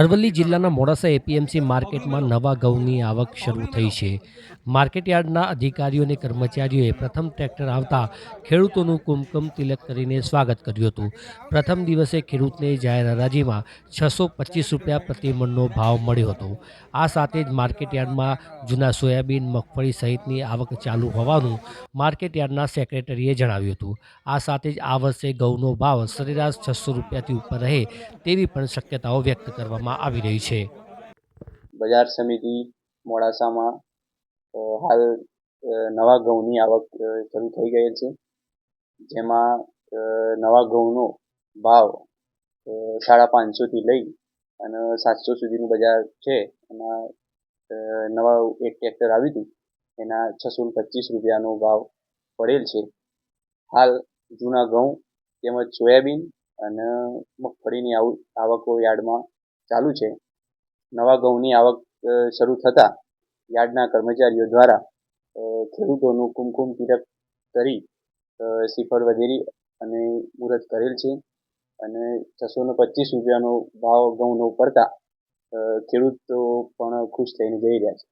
અરવલ્લી જિલ્લાના મોડાસા એપીએમસી માર્કેટમાં નવા ઘઉંની આવક શરૂ થઈ છે. માર્કેટયાર્ડના અધિકારીઓ અને કર્મચારીઓએ પ્રથમ ટ્રેક્ટર આવતા ખેડૂતોનું કુમકુમ તિલક કરીને સ્વાગત કર્યું હતું. પ્રથમ દિવસે ખેડૂતને જાહેર હરાજીમાં છસો પચીસ રૂપિયા પ્રતિમણનો ભાવ મળ્યો હતો. આ સાથે જ માર્કેટયાર્ડમાં જૂના સોયાબીન, મગફળી સહિતની આવક ચાલુ હોવાનું માર્કેટયાર્ડના સેક્રેટરીએ જણાવ્યું હતું. આ સાથે જ આ વર્ષે ઘઉંનો ભાવ સરેરાશ છસો રૂપિયાથી ઉપર રહે તેવી પણ શક્યતાઓ વ્યક્ત કરવામાં આવી રહી છે. બજાર સમિતિ મોડાસામાં હાલ નવા ઘઉંની આવક શરૂ થઈ ગયેલ છે. જેમાં નવા ઘઉંનો ભાવ સાડા પાંચસોથી લઈ અને સાતસો સુધીનું બજાર છે. એમાં નવા એક ટ્રેક્ટર આવ્યું હતું, એના છસો પચીસ રૂપિયાનો ભાવ પડેલ છે. હાલ, જૂના ઘઉં તેમજ સોયાબીન અને મગફળીની આવકો યાર્ડમાં ચાલુ છે. નવા ઘઉંની આવક શરૂ થતાં યાર્ડના કર્મચારીઓ દ્વારા ખેડૂતોનું કુમકુમ તિલક કરી શ્રીફળ વધેરી અને મુહૂર્ત કરેલ છે. અને છસો ને પચીસ રૂપિયાનો ભાવ ઘઉંનો અ, ખેડૂતો પણ ખુશ થઈને જઈ રહ્યા છે.